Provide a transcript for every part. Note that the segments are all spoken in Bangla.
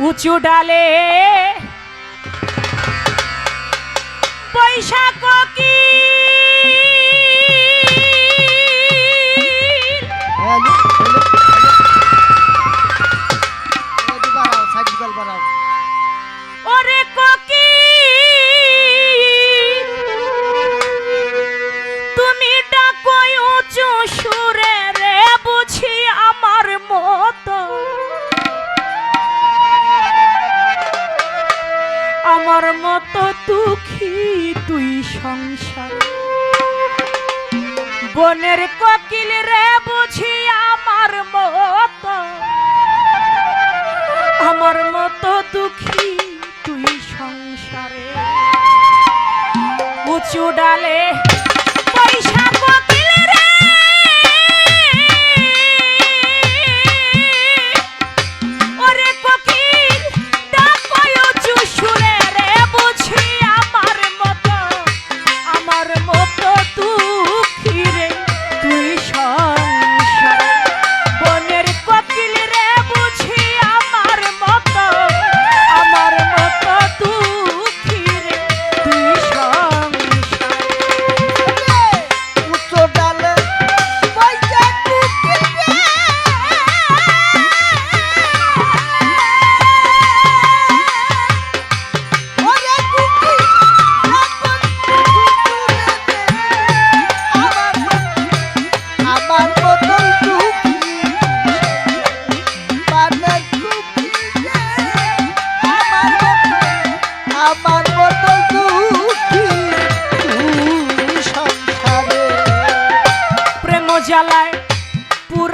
উঁচু ডালে। বৈশাখ কি বনের কোকিল রে বুঝি আমার মত। আমার মত দুঃখী তুই সংসারে। উঁচু ডালে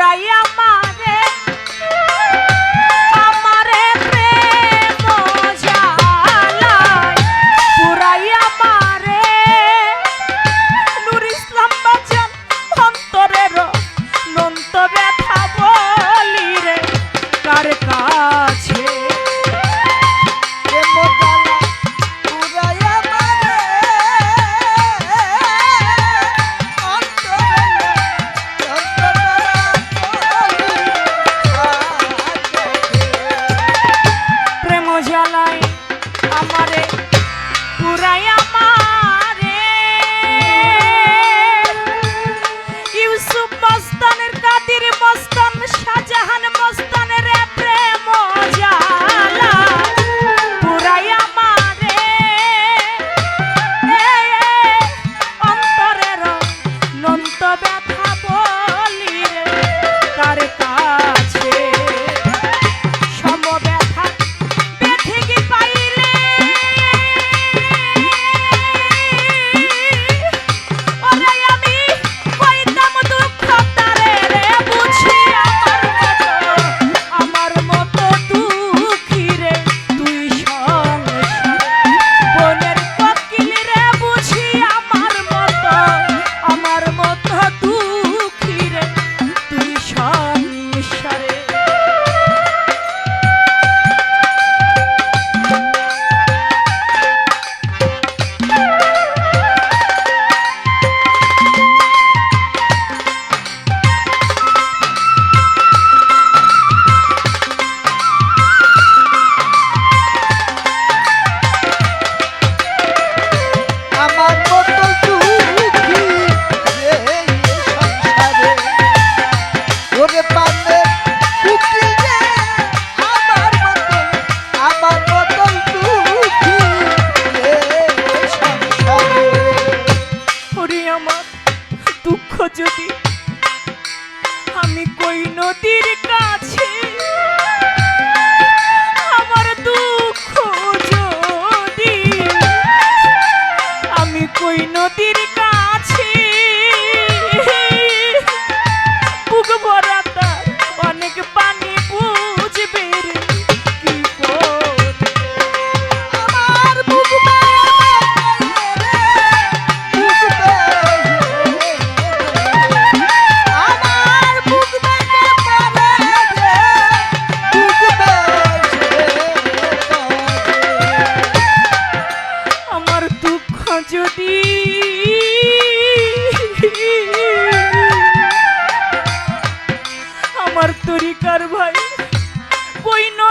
Abraham. যদি আমার তরিকার ভাই বই ন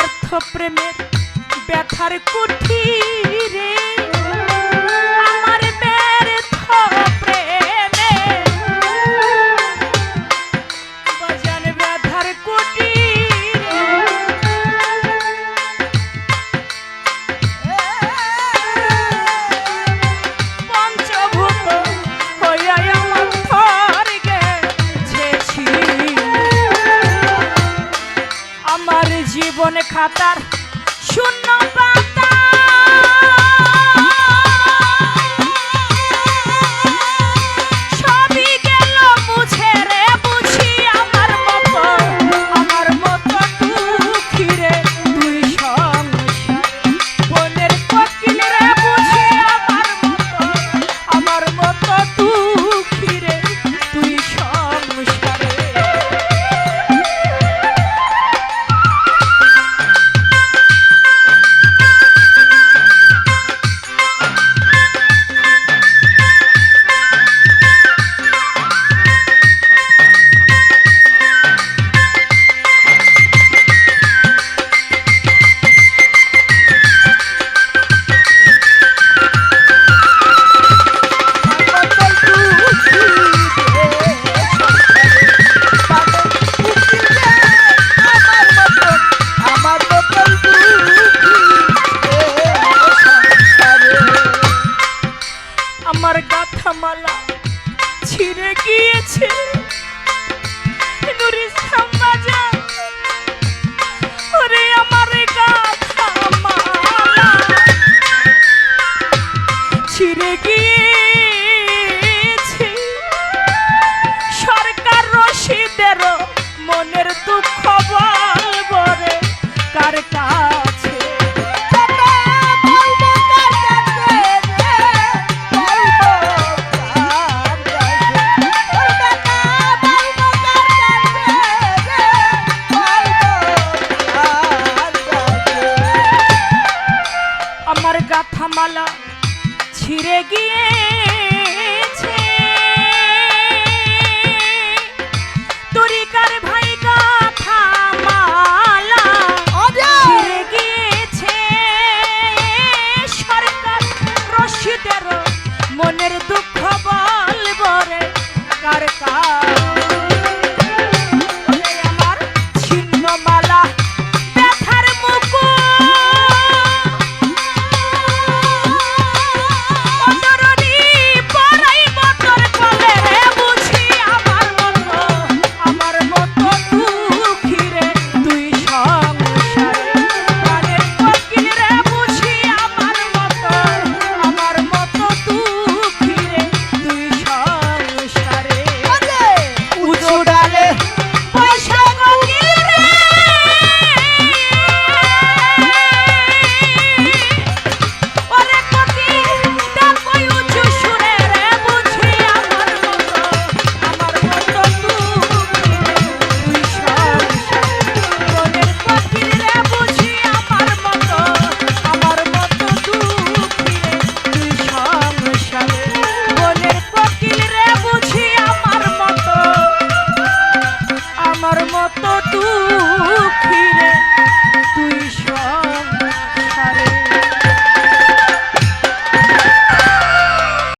ব্যর্থ প্রেমের ব্যথার কুঠি রে। খাতার শূন্য আমার গাথা মালা ছিঁড়ে গিয়েছে। নুরিস্তাম বাজার ফিরে গিয়েছে। তরিকার ভাই গাথা মালা ফিরে গিয়েছে। সরকার মনের দুঃখ